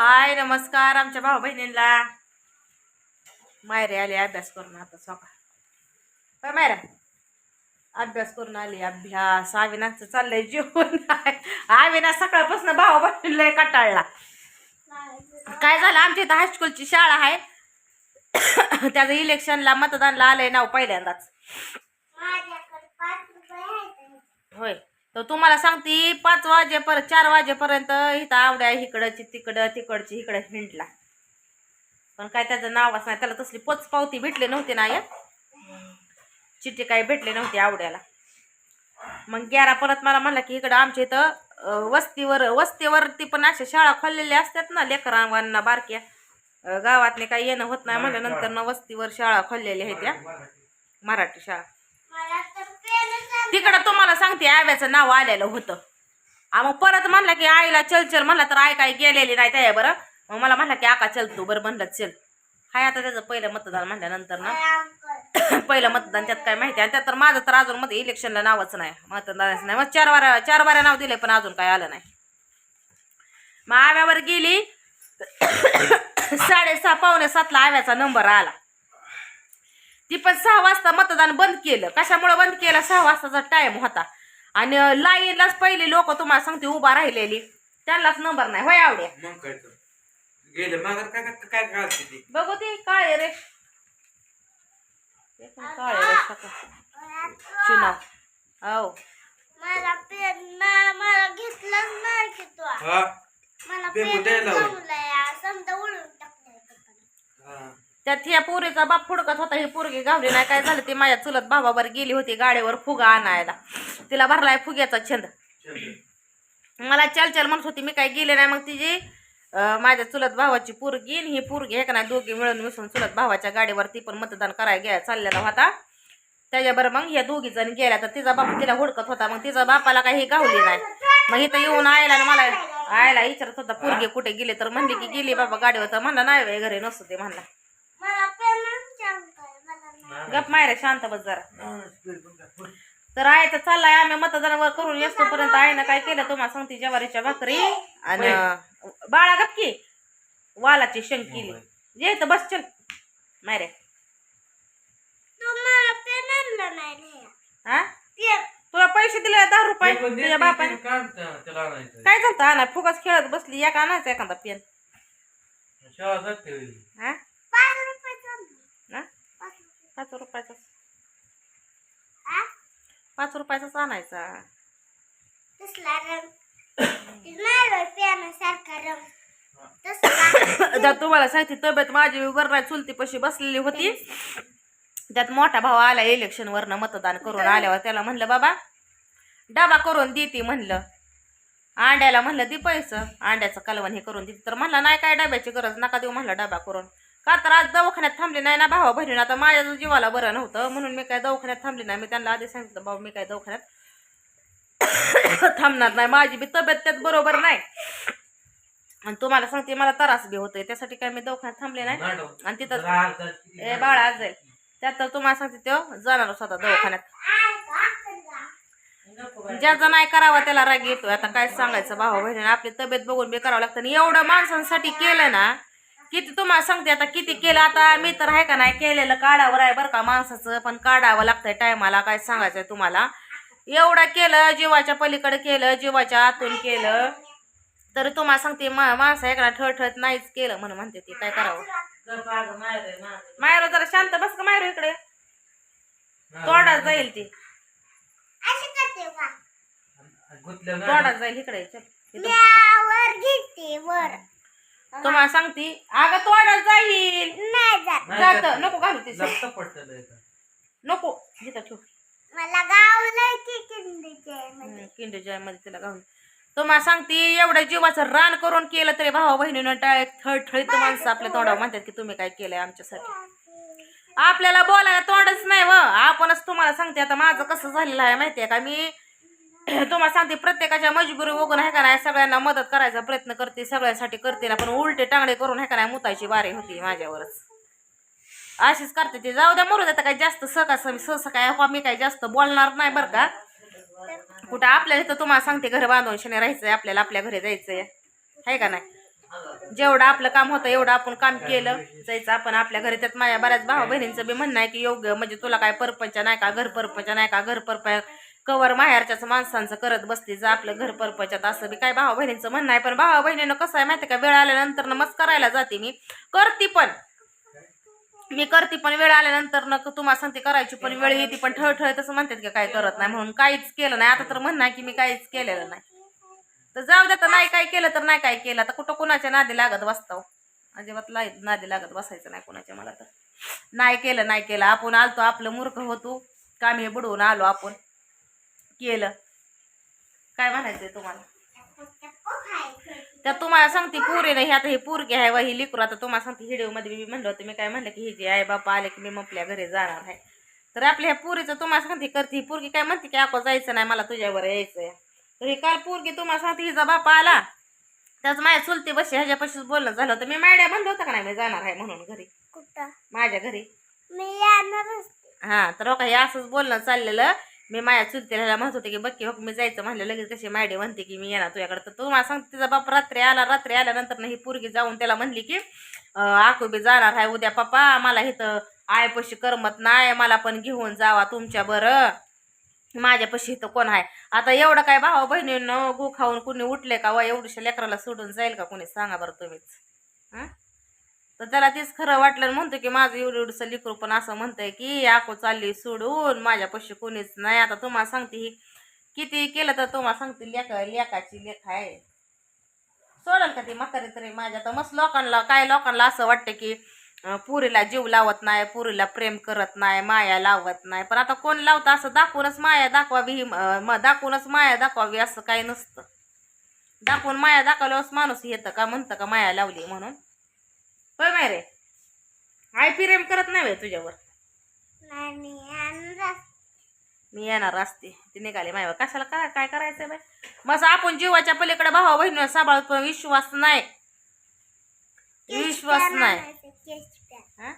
हाय नमस्कार आमच्या भाऊ बहिणींना. मायरे आली अभ्यास करून आता काय मायरा? अभ्यास करून आली अभ्यास. अविनाचं चाललंय जेवण. अविनाश सकाळपासून भाऊ बहिणीला कटाळला. काय झालं आमच्या इथं हायस्कूलची शाळा आहे. त्याचं इलेक्शनला मतदानला आलंय नाव पहिल्यांदाच. होय. तर तुम्हाला सांगते पाच वाजेपर्यंत चार वाजेपर्यंत इथं आवड्या इकडची तिकडं तिकडची इकडं हिंडला. पण काय त्याचं नावच नाही त्याला तसली पोच पावती भेटली नव्हती ना या चिठ्ठी काही भेटली नव्हती आवड्याला. मग ग्यारा परत मला म्हणला की इकडं आमच्या इथं वस्तीवर वस्तीवरती पण अशा शाळा खोललेल्या असतात ना लेकरांना बारक्या. गावातले काही येणं होत नाही म्हणल्यानंतर ना वस्तीवर शाळा खोललेल्या आहेत त्या. मराठी शाळा. तिकडं तुम्हाला सांगते आव्याचं नाव आलेलं होतं. आ मग परत म्हणला की आईला चल चल म्हणला तर आई काय गेलेली नाही त्या बरं. मग मला म्हणला की आका चल तू बरं म्हणलं चल. हाय आता त्याचं पहिलं मतदान म्हणल्यानंतर ना. पहिलं मतदान त्यात काय माहिती आणि त्यात तर माझं तर अजून मध्ये इलेक्शनला नावच नाही. मतदानाचं नाही. मग चार वारा चार वाऱ्या नाव दिले पण अजून काय आलं नाही. मग आव्यावर गेली. साडेसहा पावणे सातला आव्याचा नंबर आला. ती पण सहा वाजता मतदान बंद केलं. कशामुळे बंद केलं? सहा वाजताचा टाइम होता. आणि लाईनलाच पहिली लोक तुम्हाला सांगते उभा राहिलेली. त्यांनाच नंबर नाही. होय आवड्या मग काय तर. गेलं. मग काय काय काय घालते ती? बघू ते काळे रे. ते पण काळे रे चुनाव हो मला पेन मा- मला घेतलंच नाही की तू. हा? मला पेन पेन कुठे लावले? जमलंय. समजा उडून टाकलंय. पप्पाने. हा. त्यात ह्या पोरीचा बाप फुडकत होता ही पोरगी गावली नाही. काय झालं ती माझ्या चुलत भावावर गेली होती गाडीवर फुगा आणायला. तिला भरलाय फुग्याचा छंद. मला चल चल म्हणत होती मी काय गेले नाही. मग तिची माझ्या चुलत भावाची पोरगी आणि ही पोरगी हे का नाही दोघी मिळून मिसळून चुलत भावाच्या गाडीवर ती पण मतदान करायला गेला चाललेला होता. त्याच्याबरोबर मग ह्या दोघी जण गेल्या. तर तिचा बाप तिला हुडकत होता. मग तिचा बापाला काही गावली नाही. मग इथं येऊन आयला आणि मला आयला विचारत होता पोरगी कुठे गेले? तर म्हणली की गेली बाबा गाडीवर. तर म्हणला नाही घरी नसतो ते म्हणला. गप मायरा शांत बस जरा. तर आहे तर चाललाय आम्ही मतदानावर करून येतोपर्यंत आईनं काय केलं तुम्हाला? सांगते ज्वारीच्या भाकरी आणि बाळा गप की. वालाची शेंग केली ये तर बस चल. मारे तू मला पेन आणलं नाही रे. हा? तुला पैसे दिले दहा रुपये तुझ्या बापाने. काय झालं आणा फुगच खेळत बसली एक आणायचा एखादा पेन. हा पाच रुपयाचं आणलं. हा? पाच रुपये. पाच रुपयाचा? पाच रुपयाचाच आणायचा. तसला रंग. रंग. त्यात तुम्हाला सांगते तब्येत माझी बरं चुलती पशी बसलेली होती. त्यात मोठा भाऊ आला इलेक्शनवरनं मतदान करून आल्यावर त्याला म्हणलं बाबा डबा करून देते म्हणलं. अंड्याला म्हणलं दे पैसं. अंड्याचं कालवण हे करून देते तर म्हणलं नाही काय डब्याची गरज? नका देऊ. म्हणलं डबा करून. का तर आज दवाखान्यात थांबली नाही ना भावा बहिणी आता माझ्या जीवाला बरं नव्हतं. म्हणून मी काय दवाखान्यात थांबली नाही. मी त्यांना आधी सांगितलं बाबा मी काय दवाखान्यात थांबणार नाही. माझी बी तब्येत त्यात बरोबर नाही. आणि तुम्हाला सांगते मला त्रास बी होतोय. त्यासाठी काय मी दवाखान्यात थांबले नाही. आणि तिथं ए बाळा आज जाईल. त्यात तर तुम्हाला सांगते तो जाणार स्वतः दवाखान्यात. ज्याचा नाही करावा त्याला राग येतोय. आता काय सांगायचं? भाऊ बहिणी आपली तब्येत बघून बी करावं लागतं. आणि एवढं माणसांसाठी केलं ना किती तुम्हाला सांगते आता किती केलं आता मी तर आहे का नाही केलेलं काढावर आहे बरं का माणसाचं पण काढावं लागतंय टायमाला काय सांगायचंय तुम्हाला. एवढं केलं जीवाच्या पलीकडे केलं जीवाच्या आतून केलं. तरी तुम्हाला सांगते मा माणसं एकडा ठळठळत नाहीच केलं म्हणून म्हणते ती काय करावं? मायरो जरा शांत बस का मायरो इकडे. तोडात जाईल ती. अशी करते बा गुंतलं ना. तोडात जाईल इकडे चल इथं. म्या वर घेते वर. तुम्हाला सांगते अगं तोडात जाईल. नाही जात. नाही जात. जात. नको घालू ते जास्त का. नको. इथं ठेव. मला गावलंय की किंडीचे म्हणजे किंडमध्ये तिला घालून. तुम्हाला सांगते एवढ्या जीवाचं रान करून केलं तरी भावा बहिणीनं टाळ थळथळीत माणसं आपल्या तोंडावर म्हणतात की तुम्ही काय केलंय आमच्यासाठी. आपल्याला बोलायला तोंडच नाही व आपणच तुम्हाला सांगते आता माझं कसं झालेलं आहे माहितीये का? मी तुम्हाला सांगते प्रत्येकाच्या मजबुरी बघून आहे का नाही सगळ्यांना मदत करायचा प्रयत्न करते सगळ्यांसाठी करते. ना पण उलटे टांगडे करून आहे का नाही मुतायची बारी होती माझ्यावरच. अशीच करते ते. जाऊ द्या मरू द्या काय जास्त सका सहसा काय हो, मी काय जास्त बोलणार नाही बरं का. कुठं आपल्या इथं तुम्हाला सांगते घर बांधून शनी राहायचंय आपल्याला आपल्या घरी जायचंय. आहे का नाही? जेवढं आपलं काम होतं एवढं आपण काम केलं जायचं आपण आपल्या घरी. त्यात माझ्या बऱ्याच भावा बहिणींचं बी म्हणणं आहे की योग्य म्हणजे तुला काय परपंच नाही का घर परपंच नाही का घर परपंच कवर माहेरच्याच माणसांचं करत बसते जा आपलं घर परपंचात. असं बी काय भावा बहिणींचं म्हणणं आहे. पण भावा बहिणीनं कसं आहे माहिती का? वेळ आल्यानंतर न मस्त करायला जाते मी. करते पण. मी करते पण. वेळ आल्यानंतर न तुम्हाला सांगते करायची पण वेळ येते पण ठळठळ तसं म्हणतात की काय करत नाही. म्हणून काहीच केलं नाही. आता तर म्हणणं आहे की मी काहीच केलेलं नाही. तर जाऊ द्या तर नाही काय केलं तर नाही काय केलं. आता कुठं कुणाच्या नादी लागत बसताव? अजिबात लाई नादी लागत बसायचं नाही कुणाच्या मला तर. नाही केलं नाही केलं. आपण आलतो आपलं मूर्ख होतो. कामे बुडवून आलो आपण. केलं. काय म्हणायचंय तुम्हाला? त्या तुम्हाला सांगते पुरी नाही आता ही पोरगी आहे वा ही लिकरू आता तुम्हाला सांगते व्हिडिओमध्ये मी म्हणलं होतं मी काय म्हणलं की ही जी आई बापा आले की मी आपल्या घरी जाणार आहे. तर आपल्या ह्या पुरीचं तुम्हाला सांगते करते. ही पोरगी काय म्हणते की आपण जायचं नाही मला तुझ्यावर यायचंय. तर ही काल पोरगी तुम्हाला सांगते हिचा बापा आला. त्याच माझ्या चुलती बशी ह्याच्यापाशीच बोलणं झालं होतं. मी मॅड्या म्हणलं होतं का नाही मी जाणार आहे म्हणून घरी. कुठं? माझ्या घरी. मी हा तर हो हे असंच बोलणं चाललेलं. मी माझ्या चुलतेला म्हणत होते की बक्की हो मी जायचं म्हणलं लगेच कशी मायडे म्हणते की मी येणार तुझ्याकडे. तर तुम्हाला सांगते तिचा बाप रात्री आला रात्री आल्यानंतर ना ही पोरगी जाऊन त्याला म्हणली की आकुबी जाणार आहे उद्या पप्पा मला इथं आयपशी करमत नाही मला पण घेऊन जावा तुमच्या बरं. माझ्यापाशी इथं कोण आहे? आता एवढं काय भावा बहिणीनं गु खाऊन कुणी उठले का वा एवढीशा लेकराला सोडून जाईल का कोणी? सांगा बरं तुम्हीच. हां? तर त्याला तेच खरं वाटलं आणि म्हणतो की माझं एवढं एवढंसं लिकरू पण असं म्हणतंय की आको चालली सोडून माझ्यापाशी कोणीच नाही. आता तुम्हाला सांगते ही किती केलं तर तुम्हाला सांगते लेख लेखाची लेख आहे. सोडल का ती म्हातारी तरी माझ्या? तर मस्त लोकांना काय लोकांना असं वाटतं की पुरीला जीव लावत नाही पुरीला प्रेम करत नाही माया लावत नाही. पण आता कोण लावतं असं दाखवूनच माया दाखवावी ही दाखवूनच माया दाखवावी असं काही नसतं. दाखवून माया दाखवल्यावर माणूस येतं का म्हणतं का माया लावली म्हणून. होय माय रे. आई प्रेम करत नाही तुझ्यावर. नाही मी येणार असते. ती निघाली मायवर कशाला काय काय करायचंय बाई? मग आपण जीवाच्या पलीकडे भावा बहिणीवर सांभाळत पण विश्वास नाही. विश्वास नाही. हा?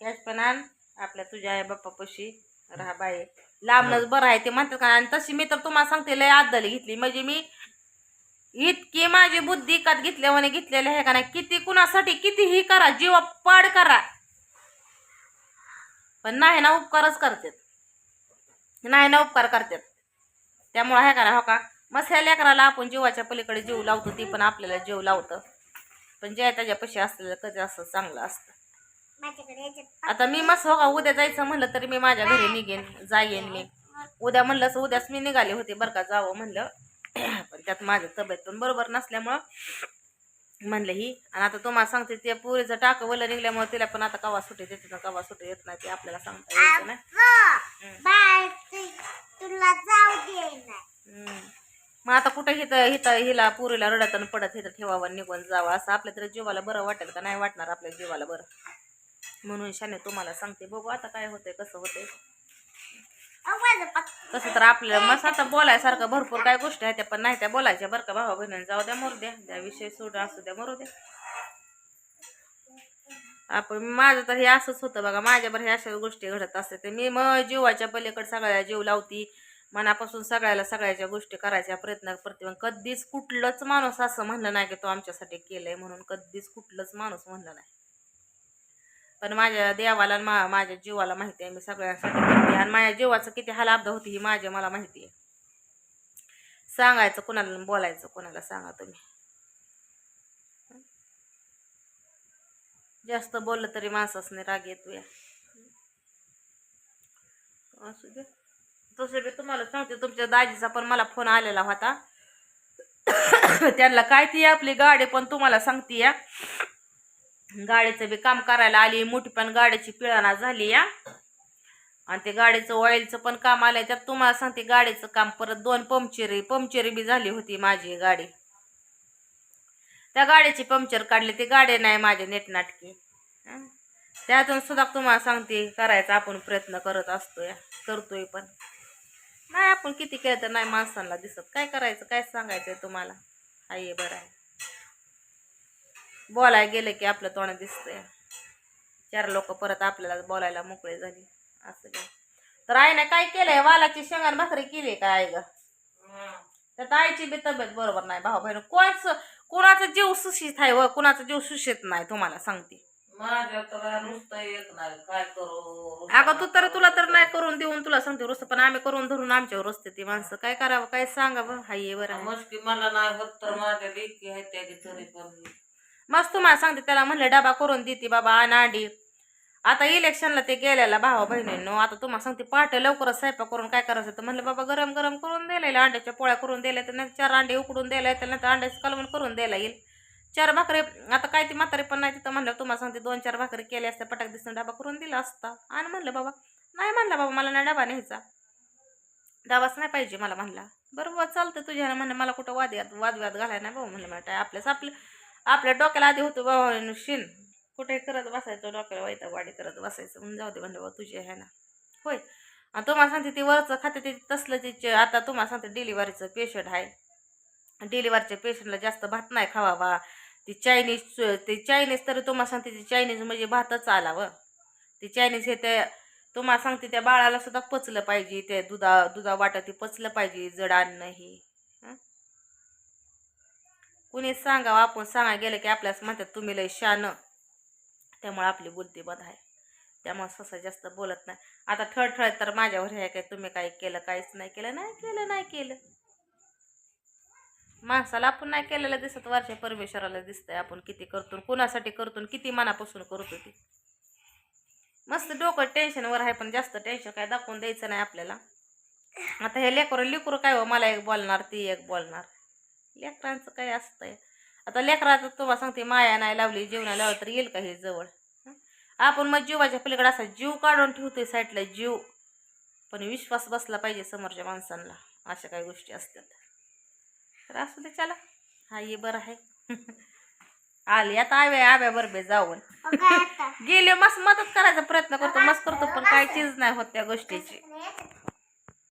कॅश पण आण. आपल्या तुझ्या आई बाप्पापाशी राहा बाई. लांबनच बरं आहे ते म्हणतात का? आणि तशी मी तर तुम्हाला सांगते लय आदली घेतली. म्हणजे मी इतकी माझी बुद्धी कात घेतल्यावाने घेतलेली आहे का नाही? किती कुणासाठी कितीही करा जीवा पाड करा. पण नाही ना उपकारच करतात. नाही ना उपकार करतात. त्यामुळं आहे का ना हो का? मग ह्या लेकराला आपण जीवाच्या पलीकडे जीव लावतो ती पण आपल्याला जीव लावतं. पण जे त्याच्यापाशी असलेलं कधी असं चांगलं असतं. आता मी मस्त हो का उद्या जायचं म्हणलं तरी मी माझ्या घरी निघेन जाईन मी. उद्या म्हणलं उद्याच मी निघाले होते बरं का जावं म्हणलं. पण त्यात माझी तब्येत पण बरोबर नसल्यामुळं म्हणलं ही. आणि आता तुम्हाला सांगते ते पुरीचं टाक वलं निघल्यामुळे तिला पण आता कवा सुटे देते ना कवा सुटे येत नाही ते आपल्याला सांगता यायचं नाही तुला जाऊ. मग आता कुठं हिथं हिथं हिला पुरीला रडत आणि पडत हिथं ठेवावं निघून जावं असं आपल्या तरी जीवाला बरं वाटेल का? नाही वाटणार आपल्या जीवाला बरं. म्हणून शाने तुम्हाला सांगते बघू आता काय होतंय कसं होतंय. तसं तर आपल्याला मस्त आता बोलायसारखं भरपूर काय गोष्टी आहेत त्या पण नाही त्या बोलायच्या बरं का भावा बहिणी जाऊ द्या मरू द्या. त्या विषय सोड असू द्या मरू द्या. आपण माझं तर हे असंच होतं बघा माझ्यावर हे अशा गोष्टी घडत असते ते मी मग जीवाच्या पलीकडे सगळ्या जीव लावती मनापासून सगळ्याला सगळ्याच्या गोष्टी करायच्या प्रयत्न करते. पण कधीच कुठलंच माणूस असं म्हणलं नाही की तो आमच्यासाठी केलंय म्हणून कधीच कुठलंच माणूस म्हणलं नाही. पण माझ्या देवाला मा माझ्या जीवाला माहिती आहे मी सगळ्यांसाठी करते. आणि माझ्या जीवाचं किती हालाब्द होती ही माझ्या मला माहिती आहे. सांगायचं कोणाला बोलायचं कोणाला सांगा तुम्ही. जास्त बोललं तरी माणसासने राग येतो या. असू दे. तसं बी तुम्हाला सांगते तुमच्या दाजीचा पण मला फोन आलेला होता. त्यांना काय ती आपली गाडी पण तुम्हाला सांगते या. गाडीचं बी काम करायला आली मोठी पण गाडीची पिळाना झाली या आणि ते गाडीचं ऑइलचं पण काम आलंय. त्यात तुम्हाला सांगते गाडीचं काम परत दोन पंक्चरी पंक्चरी बी झाली होती माझी गाडी. त्या गाडीची पंक्चर काढली ती गाडी नाही माझ्या नेटनाटकी हं? त्यातून सुद्धा तुम्हाला सांगते करायचा आपण प्रयत्न करत असतोय करतोय पण. नाही आपण किती केलं तर नाही माणसांना दिसत. काय करायचं काय सांगायचंय तुम्हाला? आहे बरं आहे. बोलायला गेलं की आपलं तोंड दिसतंय. चार लोक परत आपल्याला बोलायला मोकळे झाली. असं काय? तर आईने काय केलंय? वालाची शेंगान भाकरी केली काय आई ग? त्यात आईची बी तब्येत बरोबर नाही भाऊ बहिण. कोणाच कोणाचा जीव सुशित आहे व कोणाचा जीव सुशित नाही तुम्हाला सांगते. अगं तू तर तुला तर नाही करून देऊन तुला सांगते रुस्त पण आम्ही करून धरून आमच्यावर रस्ते ती माणसं. काय करावं काय सांगावं? हाय बरं. मला नाही होत तर माझ्या लेकी आहे त्या तरी पण. मस्त तुम्हाला सांगते त्याला म्हणलं डबा करून देते बाबा नांडी अंडी आता इलेक्शनला ते गेलेला भावा बहिणींनो आता तुम्हाला सांगते पहाटे लवकरच स्वयंपाक करून काय करायचं? तर म्हणलं बाबा गरम गरम करून द्यायला अंड्याच्या पोळ्या करून दिल्या तर नाही चार अंडे उकडून द्यायला तर नाही तर अंड्याचं कलवण करून द्यायला येईल. चार भाकरी आता काय ती म्हातारी पण नाही तिथं म्हणलं तुम्हाला सांगते दोन चार भाकरी केल्या असत्या पटाक दिसून डबा करून दिला असता. आणि म्हणलं बाबा. नाही म्हणलं बाबा मला नाही डबा न्यायचा. डबाच नाही पाहिजे मला म्हणला. बरोबर चालतं तुझ्या म्हणलं मला कुठं वाद वादविवाद घालाय नाही बाबा म्हणलं मला आपल्याच आपलं आपल्या डोक्याला आधी होतं बाबा शिन कुठे करत बसायचं डोक्याला? वाईट वाडी करत बसायचं. म्हणून जाऊ दे म्हणलं बाबा तुझी आहे ना. होय. आणि तुम्हाला सांगते ती वरचं खाते ते तसलं तिचे आता तुम्हाला सांगते डिलिव्हरीचं पेशंट आहे. डिलिव्हरीच्या पेशंटला जास्त भात नाही खावावा ती चायनीज ते चायनीज तरी तुम्हाला सांगते ती चायनीज म्हणजे भातच आलावं. ती चायनीज हे ते तुम्हाला सांगते त्या बाळाला सुद्धा पचलं पाहिजे ते दुधा दुधा वाटत ते पचलं पाहिजे जड अन्न हे. कुणी सांगावं आपण सांगा गेलं की आपल्यास म्हणतात तुम्ही लय शान त्यामुळे आपली बोलती आहे त्यामुळे ससा जास्त बोलत नाही. आता ठळठळ तर माझ्यावर हे काय तुम्ही काय केलं काहीच नाही केलं नाही केलं नाही केलं. माणसाला आपण नाही केलेलं दिसत वरच्या परमेश्वराला दिसतंय आपण किती करतो कुणासाठी करतो किती मनापासून करतो ते. मस्त डोकं टेन्शनवर आहे पण जास्त टेन्शन काय दाखवून द्यायचं नाही आपल्याला. आता हे लेकरं लेकरं काय हो मला एक बोलणार ती एक बोलणार. लेकरांचं काय असतंय? आता लेकराचं तुम्हाला सांगते माया नाही लावली जीव नाही लावली तर येईल का हे जवळ? आपण मग जीवाच्या पलीकडे असा जीव काढून ठेवतोय साईडला जीव. पण विश्वास बसला पाहिजे समोरच्या माणसांना अशा काही गोष्टी असतात. तर असू दे चला. हा ये बरं आहे. आली. आता आव्या आव्या बरबे जाऊन. गेले मस्त मदत करायचा प्रयत्न करतो मस्त करतो पण काय चीज नाही होत त्या गोष्टीची.